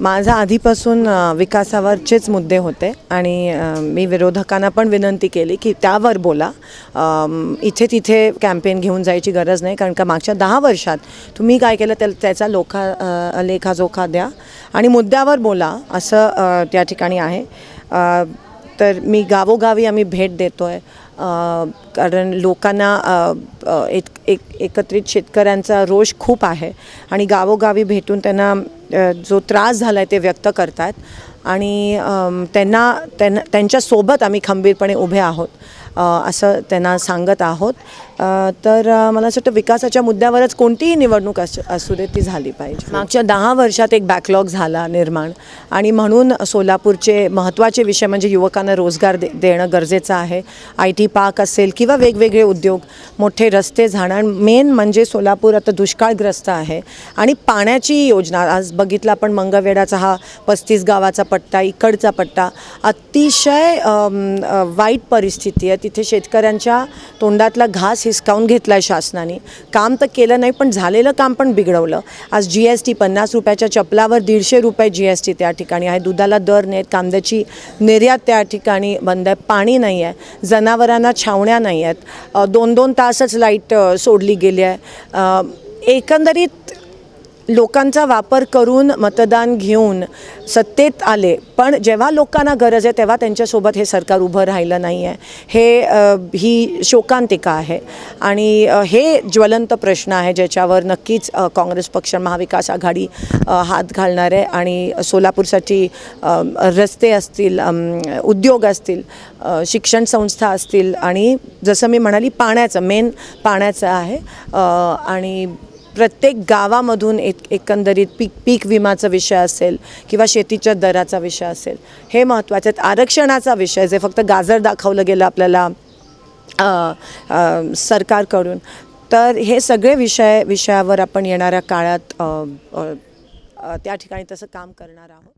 माझा आधीपासून विकासावरचेच मुद्दे होते आणि मी विरोधकांना पण विनंती केली की त्यावर बोला. इथे तिथे कॅम्पेन घेऊन जायची गरज नाही कारण का मागच्या दहा वर्षात तुम्ही काय केलं त्या त्याचा लोखा लेखाजोखा द्या आणि मुद्द्यावर बोला असं त्या ठिकाणी आहे. तर मी गावोगावी आम्ही भेट देतो आहे कारण लोकांना एक एक एकत्रित शेतकऱ्यांचा रोष खूप आहे आणि गावोगावी भेटून त्यांना जो त्रास झाला आहे ते व्यक्त करतात. आणि त्यांना त्यांना त्यांच्यासोबत आम्ही खंबीरपणे उभे आहोत असं त्यांना सांगत आहोत. तर मला असं वाटतं विकासाच्या मुद्द्यावरच कोणतीही निवडणूक असू असू दे ती झाली पाहिजे. मागच्या दहा वर्षात एक बॅकलॉग झाला निर्माण. आणि म्हणून सोलापूरचे महत्त्वाचे विषय म्हणजे युवकांना रोजगार दे देणं गरजेचं आहे. आय टी पार्क असेल किंवा वेगवेगळे उद्योग मोठे रस्ते झाडण मेन म्हणजे सोलापूर आता दुष्काळग्रस्त आहे. आणि पाण्याची योजना आज बघितलं आपण मंगळवेढाचा हा पस्तीस गावाचा पट्टा इकडचा पट्टा अतिशय वाईट परिस्थिती आहे. तिथे शेतकऱ्यांच्या तोंडातला घास हिसकावून घेतला आहे शासनाने. काम तर केलं नाही पण झालेलं काम पण बिघडवलं. आज जी एस टी पन्नास रुपयाच्या चपलावर दीडशे रुपये जी एस टी त्या ठिकाणी आहे. दुधाला दर नाहीत कांद्याची निर्यात त्या ठिकाणी बंद आहे. पाणी नाही आहे. जनावरांना छावण्या नाही आहेत. दोन दोन तासच लाइट सोडली गेली आहे. एकंदरीत लोकांचा वापर करून मतदान घेऊन सत्तेत आले. पण जेव्हा लोकांना गरज आहे तेव्हा त्यांच्यासोबत हे सरकार उभं राहिलं नाही आहे हे ही शोकांतिका आहे. आणि हे ज्वलंत प्रश्न आहे ज्याच्यावर नक्कीच काँग्रेस पक्ष महाविकास आघाडी हात घालणार आहे. आणि सोलापूरसाठी रस्ते असतील उद्योग असतील शिक्षण संस्था असतील. आणि जसं मी म्हणाली पाण्याचं मेन पाण्याचं आहे. आणि प्रत्येक गावामधून एक एकंदरीत पीक पीक विमाचा विषय असेल किंवा शेतीच्या दराचा विषय असेल हे महत्त्वाचे आहेत. आरक्षणाचा विषय जे फक्त गाजर दाखवलं गेलं आपल्याला सरकारकडून तर हे सगळे विषय विषयावर आपण येणाऱ्या काळात त्या ठिकाणी तसं काम करणार आहोत.